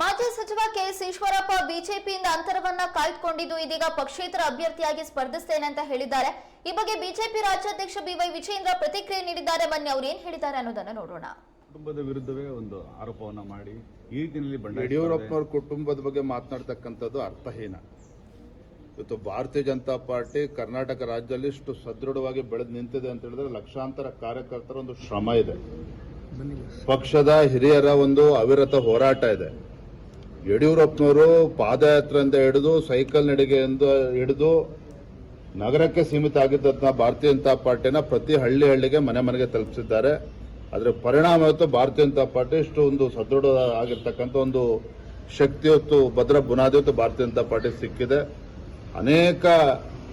ಮಾಜಿ ಸಚಿವ ಕೆಎಸ್ ಈಶ್ವರಪ್ಪ ಬಿಜೆಪಿಯಿಂದ ಅಂತರವನ್ನ ಕಾಯ್ದುಕೊಂಡಿದ್ದು ಇದೀಗ ಪಕ್ಷೇತರ ಅಭ್ಯರ್ಥಿಯಾಗಿ ಸ್ಪರ್ಧಿಸ್ತೇನೆ ಅಂತ ಹೇಳಿದ್ದಾರೆ. ಈ ಬಗ್ಗೆ ಬಿಜೆಪಿ ರಾಜ್ಯಾಧ್ಯಕ್ಷ ಬಿವೈ ವಿಜೇಂದ್ರ ಪ್ರತಿಕ್ರಿಯೆ ನೀಡಿದ್ದಾರೆ. ಬನ್ನಿ ಅವ್ರು ಏನ್ ಹೇಳಿದ್ದಾರೆ ಅನ್ನೋದನ್ನ ನೋಡೋಣ. ಕುಟುಂಬದ ವಿರುದ್ಧವೇ ಒಂದು ಆರೋಪವನ್ನ ಮಾಡಿ ಈ ರೀತಿಯಲ್ಲಿ ಯಡಿಯೂರಪ್ಪನವ್ರ ಕುಟುಂಬದ ಬಗ್ಗೆ ಮಾತನಾಡ್ತಕ್ಕಂಥದ್ದು ಅರ್ಥಹೀನ. ಇವತ್ತು ಭಾರತೀಯ ಜನತಾ ಪಾರ್ಟಿ ಕರ್ನಾಟಕ ರಾಜ್ಯದಲ್ಲಿ ಇಷ್ಟು ಸದೃಢವಾಗಿ ಬೆಳೆದು ನಿಂತಿದೆ ಅಂತ ಹೇಳಿದ್ರೆ ಲಕ್ಷಾಂತರ ಕಾರ್ಯಕರ್ತರ ಒಂದು ಶ್ರಮ ಇದೆ. ಪಕ್ಷದ ಹಿರಿಯರ ಒಂದು ಅವಿರತ ಹೋರಾಟ ಇದೆ. ಯಡಿಯೂರಪ್ಪನವರು ಪಾದಯಾತ್ರೆಯಿಂದ ಹಿಡಿದು ಸೈಕಲ್ ನಡಿಗೆಯಿಂದ ಹಿಡಿದು ನಗರಕ್ಕೆ ಸೀಮಿತ ಆಗಿದ್ದಂತಹ ಭಾರತೀಯ ಜನತಾ ಪಾರ್ಟಿನ ಪ್ರತಿ ಹಳ್ಳಿ ಹಳ್ಳಿಗೆ ಮನೆ ಮನೆಗೆ ತಲುಪಿಸಿದ್ದಾರೆ. ಅದರ ಪರಿಣಾಮ ಇವತ್ತು ಭಾರತೀಯ ಜನತಾ ಪಾರ್ಟಿ ಇಷ್ಟು ಒಂದು ಸದೃಢ ಆಗಿರ್ತಕ್ಕಂಥ ಒಂದು ಶಕ್ತಿ ಹೊತ್ತು ಭದ್ರ ಬುನಾದಿ ಹೊತ್ತು ಭಾರತೀಯ ಜನತಾ ಪಾರ್ಟಿ ಸಿಕ್ಕಿದೆ. ಅನೇಕ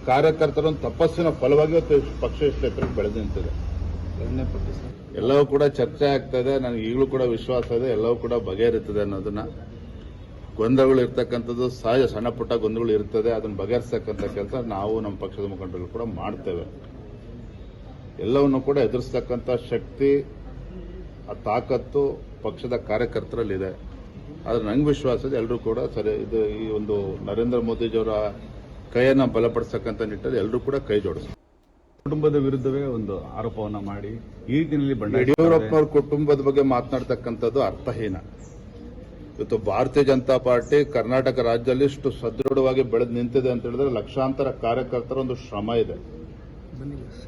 ಕಾರ್ಯಕರ್ತರ ತಪಸ್ಸಿನ ಫಲವಾಗಿ ಇವತ್ತು ಪಕ್ಷ ಇಷ್ಟು ಎತ್ತರಕ್ಕೆ ಬೆಳೆದು ನಿಂತಿದೆ. ಎಲ್ಲವೂ ಕೂಡ ಚರ್ಚೆ ಆಗ್ತಾ ಇದೆ. ನನಗೆ ಈಗಲೂ ಕೂಡ ವಿಶ್ವಾಸ ಇದೆ. ಎಲ್ಲವೂ ಕೂಡ ಬಗೆಹರಿತದೆ ಅನ್ನೋದನ್ನ. ಗೊಂದಲಗಳು ಇರ್ತಕ್ಕಂಥದ್ದು ಸಹಜ ಸಣ್ಣ ಪುಟ್ಟ ಗೊಂದಲಗಳು ಇರ್ತದೆ ಅದನ್ನು ಬಗೆಹರಿಸ್ತಕ್ಕಂಥ ಕೆಲಸ ನಾವು ನಮ್ಮ ಪಕ್ಷದ ಮುಖಂಡರು ಕೂಡ ಮಾಡ್ತೇವೆ. ಎಲ್ಲವನ್ನು ಕೂಡ ಎದುರಿಸ್ತಕ್ಕಂಥ ಶಕ್ತಿ ಆ ತಾಕತ್ತು ಪಕ್ಷದ ಕಾರ್ಯಕರ್ತರಲ್ಲಿದೆ. ಆದರೆ ನಂಗೆ ವಿಶ್ವಾಸ ಇದೆ ಎಲ್ಲರೂ ಕೂಡ ಸರಿ ಇದು ಈ ಒಂದು ನರೇಂದ್ರ ಮೋದಿಜಿಯವರ ಕೈಯನ್ನು ಬಲಪಡಿಸ್ತಕ್ಕಂಥ ನಿಟ್ಟಲ್ಲಿ ಎಲ್ಲರೂ ಕೂಡ ಕೈ ಜೋಡಿಸ್ತಾರೆ. ಕುಟುಂಬದ ವಿರುದ್ಧವೇ ಒಂದು ಆರೋಪವನ್ನು ಮಾಡಿ ಈ ರೀತಿಯಲ್ಲಿ ಯಡಿಯೂರಪ್ಪ ಅವ್ರ ಕುಟುಂಬದ ಬಗ್ಗೆ ಮಾತನಾಡ್ತಕ್ಕಂಥದ್ದು ಅರ್ಥಹೀನ. ಇವತ್ತು ಭಾರತೀಯ ಜನತಾ ಪಾರ್ಟಿ ಕರ್ನಾಟಕ ರಾಜ್ಯದಲ್ಲಿ ಇಷ್ಟು ಸದೃಢವಾಗಿ ಬೆಳೆದು ನಿಂತಿದೆ ಅಂತ ಹೇಳಿದ್ರೆ ಲಕ್ಷಾಂತರ ಕಾರ್ಯಕರ್ತರ ಒಂದು ಶ್ರಮ ಇದೆ.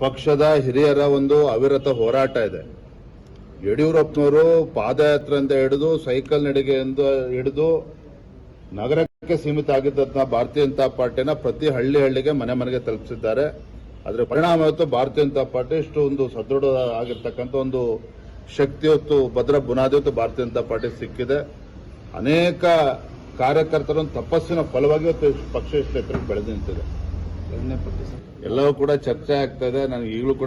ಪಕ್ಷದ ಹಿರಿಯರ ಒಂದು ಅವಿರತ ಹೋರಾಟ ಇದೆ. ಯಡಿಯೂರಪ್ಪನವರು ಪಾದಯಾತ್ರೆಯಿಂದ ಹಿಡಿದು, ಸೈಕಲ್ ನಡಿಗೆಯಿಂದ ಹಿಡಿದು ನಗರಕ್ಕೆ ಸೀಮಿತ ಆಗಿದ್ದಂತಹ ಭಾರತೀಯ ಜನತಾ ಪಾರ್ಟಿನ ಪ್ರತಿ ಹಳ್ಳಿ ಹಳ್ಳಿಗೆ ಮನೆ ಮನೆಗೆ ತಲುಪಿಸಿದ್ದಾರೆ. ಅದರ ಪರಿಣಾಮ ಇವತ್ತು ಭಾರತೀಯ ಜನತಾ ಪಾರ್ಟಿ ಇಷ್ಟು ಒಂದು ಸದೃಢ ಆಗಿರ್ತಕ್ಕಂಥ ಒಂದು ಶಕ್ತಿ ಭದ್ರ ಬುನಾದಿ ಹೊತ್ತು ಭಾರತೀಯ ಜನತಾ ಪಾರ್ಟಿ ಸಿಕ್ಕಿದೆ. ಅನೇಕ ಕಾರ್ಯಕರ್ತರ ತಪಸ್ಸಿನ ಫಲವಾಗಿ ಇವತ್ತು ಪಕ್ಷ ಕ್ಷೇತ್ರಕ್ಕೆ ಎತ್ತರಕ್ಕೆ ಬೆಳೆದು ನಿಂತಿದೆ ಎಲ್ಲವೂ ಕೂಡ ಚರ್ಚೆ ಆಗ್ತಾ ಇದೆ. ನನಗೆ ಈಗಲೂ ಕೂಡ